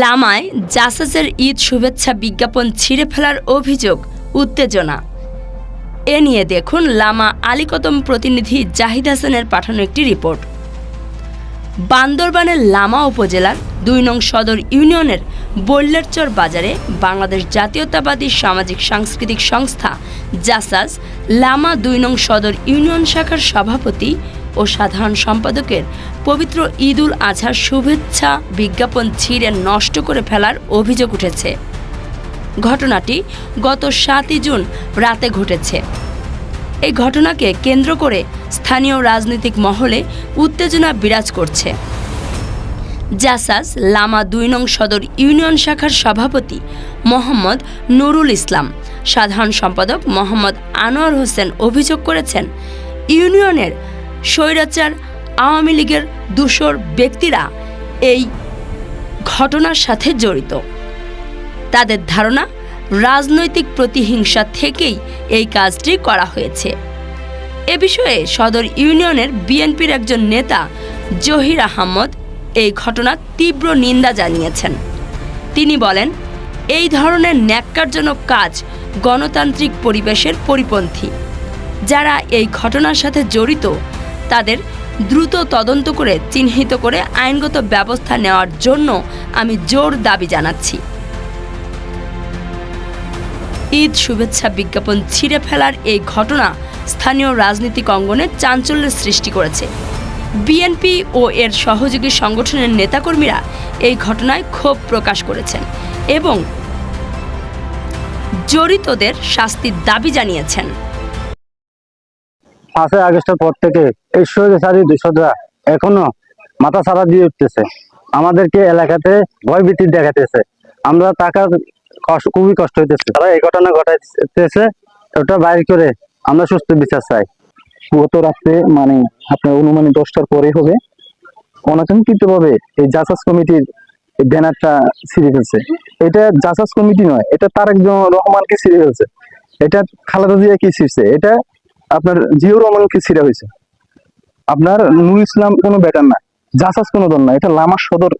লামায় জাসাসের ঈদ শুভেচ্ছা বিজ্ঞাপন ছিঁড়ে ফেলার অভিযোগ, উত্তেজনা। এ নিয়ে দেখুন লামা আলীকদম প্রতিনিধি জাহিদ হাসানের পাঠানো একটি রিপোর্ট। বান্দরবানের লামা উপজেলার দুই নং সদর ইউনিয়নের বল্লেরচর বাজারে বাংলাদেশ জাতীয়তাবাদী সামাজিক সাংস্কৃতিক সংস্থা, জাসাস, লামা দুই নং সদর ইউনিয়ন শাখার সভাপতি ও সাধারণ সম্পাদকের পবিত্র ঈদুল আজহার শুভেচ্ছা বিজ্ঞাপন ছিঁড়ে নষ্ট করে ফেলার অভিযোগ উঠেছে। ঘটনাটি গত সাতই জুন রাতে ঘটেছে। এই ঘটনাকে কেন্দ্র করে স্থানীয় রাজনৈতিক মহলে উত্তেজনা বিরাজ করছে। জাসাস লামা দুই নং সদর ইউনিয়ন শাখার সভাপতি মোহাম্মদ নুরুল ইসলাম, সাধারণ সম্পাদক মোহাম্মদ আনোয়ার হোসেন অভিযোগ করেছেন, ইউনিয়নের স্বৈরাচার আওয়ামী লীগের দূষর ব্যক্তিরা এই ঘটনার সাথে জড়িত। তাদের ধারণা, রাজনৈতিক প্রতিহিংসা থেকেই এই কাজটি করা হয়েছে। এ বিষয়ে সদর ইউনিয়নের বিএনপির একজন নেতা জহির আহমদ এই ঘটনার তীব্র নিন্দা জানিয়েছেন। তিনি বলেন, এই ধরনের ন্যাক্কারজনক কাজ গণতান্ত্রিক পরিবেশের পরিপন্থী। যারা এই ঘটনার সাথে জড়িত তাদের দ্রুত তদন্ত করে চিহ্নিত করে আইনগত ব্যবস্থা নেওয়ার জন্য আমি জোর দাবি জানাচ্ছি। ঈদ শুভেচ্ছা বিজ্ঞাপন ছিঁড়ে ফেলার এই ঘটনা স্থানীয় রাজনৈতিক অঙ্গনে চাঞ্চল্যের সৃষ্টি করেছে। বিএনপি ও এর সহযোগী সংগঠনের নেতাকর্মীরা এই ঘটনায় ক্ষোভ প্রকাশ করেছেন এবং জড়িতদের শাস্তির দাবি জানিয়েছেন। পাঁচই আগস্টের পর থেকে এই স্বৈরাচারী দূষকরা এখনও মাথা ছাড়া দিয়ে উঠতেছে। আমাদেরকে এলাকাতে ভয়ভীতি দেখাতেছে। আমরা টাকার খুবই কষ্ট হইতেছে। তারা এই ঘটনা ঘটাইতেছে, ওটা বাইর করে আমরা সুস্থ বিচার চাই। গত রাত্রে মানে আপনার অনুমানিক দশটার পরে হবে অনাকাঙ্ক্ষিত ভাবে এই জাসাস কমিটির ব্যানারটা ছিঁড়ে ফেলছে। এটা জাসাস কমিটি নয়, এটা তারেক রহমানকে ছিঁড়ে ফেলছে। এটা খালেদা জিয়া কি ছিঁড়ছে? এটা আপনার জিয়র রহমানকে ছিঁড়ে হয়েছে। আপনার নুর ইসলাম কোনো ব্যাটার না, জাসাস কোনো দল না, এটা লামার সদর,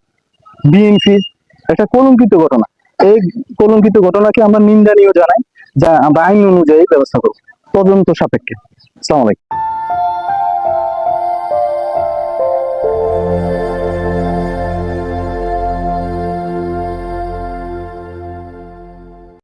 বিএনপি, এটা কলঙ্কিত ঘটনা। এই কলঙ্কিত ঘটনাকে আমরা নিন্দানীয় জানাই, যা আমরা আইন অনুযায়ী ব্যবস্থা করব। তদন্ত সাপেক্ষে। আসসালামু আলাইকুম।